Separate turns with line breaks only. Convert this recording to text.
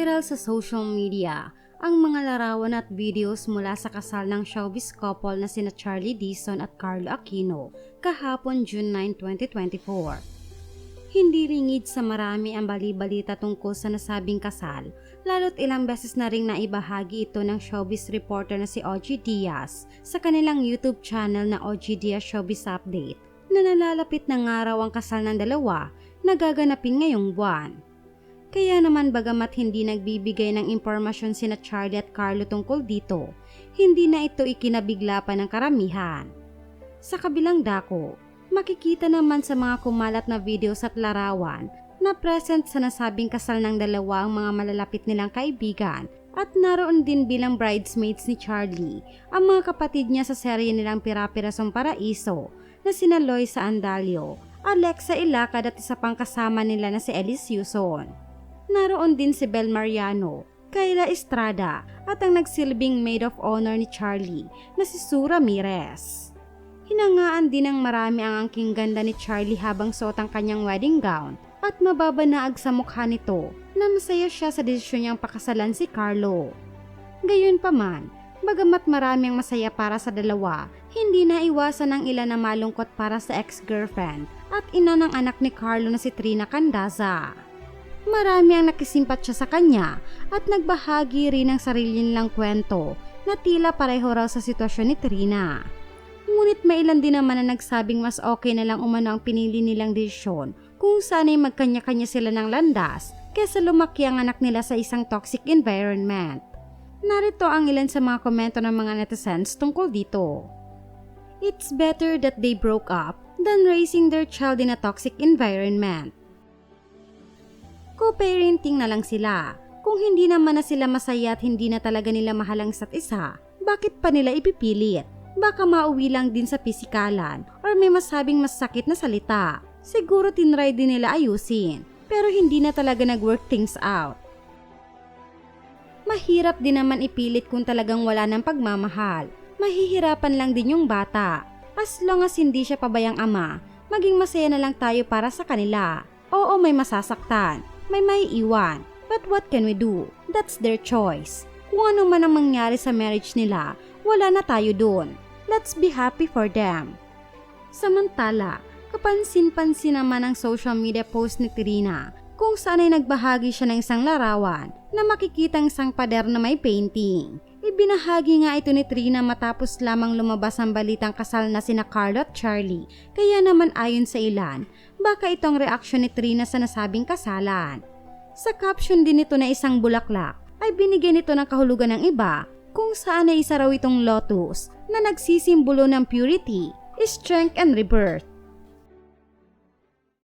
Viral sa social media ang mga larawan at videos mula sa kasal ng showbiz couple na sina Charlie Dizon at Carlo Aquino kahapon June 9, 2024. Hindi ringid sa marami ang bali-balita tungkol sa nasabing kasal, lalo't ilang beses na ring naibahagi ito ng showbiz reporter na si OG Diaz sa kanilang YouTube channel na OG Diaz Showbiz Update na nalalapit na nga raw ang kasal ng dalawa na gaganapin ngayong buwan. Kaya naman bagamat hindi nagbibigay ng impormasyon sina Charlie at Carlo tungkol dito, hindi na ito ikinabigla pa ng karamihan. Sa kabilang dako, makikita naman sa mga kumalat na videos at larawan na present sa nasabing kasal ng dalawa ang mga malalapit nilang kaibigan at naroon din bilang bridesmaids ni Charlie ang mga kapatid niya sa serye nilang Pira-Pirasong Paraiso na sina Loisa Andalio, Alexa Ilacad at isa pang kasama nila na si Elise Yuson. Naroon din si Bel Mariano, Kayla Estrada at ang nagsilbing maid of honor ni Charlie na si Sura Ramirez. Hinangaan din ng marami ang angking ganda ni Charlie habang suot ang kanyang wedding gown at mababanaag sa mukha nito na masaya siya sa desisyon niyang pakasalan si Carlo. Gayunpaman, bagamat marami ang masaya para sa dalawa, hindi na iwasan ng ilan na malungkot para sa ex-girlfriend at ina ng anak ni Carlo na si Trina Candaza. Marami ang nakisimpatya sa kanya at nagbahagi rin ng sarili nilang kwento na tila pareho raw sa sitwasyon ni Trina. Ngunit may ilan din naman na nagsabing mas okay na lang umano ang pinili nilang desisyon kung sana'y magkanya-kanya sila ng landas kesa lumaki ang anak nila sa isang toxic environment. Narito ang ilan sa mga komento ng mga netizens tungkol dito. It's better that they broke up than raising their child in a toxic environment. Co-parenting na lang sila. Kung hindi naman na sila masaya at hindi na talaga nila mahal ang isa't isa, bakit pa nila ipipilit? Baka mauwi lang din sa pisikalan or may masabing masakit na salita. Siguro tinry din nila ayusin, pero hindi na talaga nag-work things out. Mahirap din naman ipilit kung talagang wala ng pagmamahal. Mahihirapan lang din yung bata. As long as hindi siya pabayang ama, maging masaya na lang tayo para sa kanila. Oo, may masasaktan, may maiiwan. But what can we do? That's their choice. Kung ano man ang mangyari sa marriage nila, wala na tayo dun. Let's be happy for them. Samantala, kapansin-pansin naman ang social media post ni Trina kung saan ay nagbahagi siya ng isang larawan na makikitang isang pader na may painting. Ibinahagi nga ito ni Trina matapos lamang lumabas ang balitang kasal na sina Carlo at Charlie. Kaya naman ayon sa ilan, baka itong reaksyon ni Trina sa nasabing kasalan. Sa caption din nito na isang bulaklak, ay binigyan nito ng kahulugan ng iba kung saan ay isa raw itong lotus na nagsisimbolo ng purity, strength and rebirth.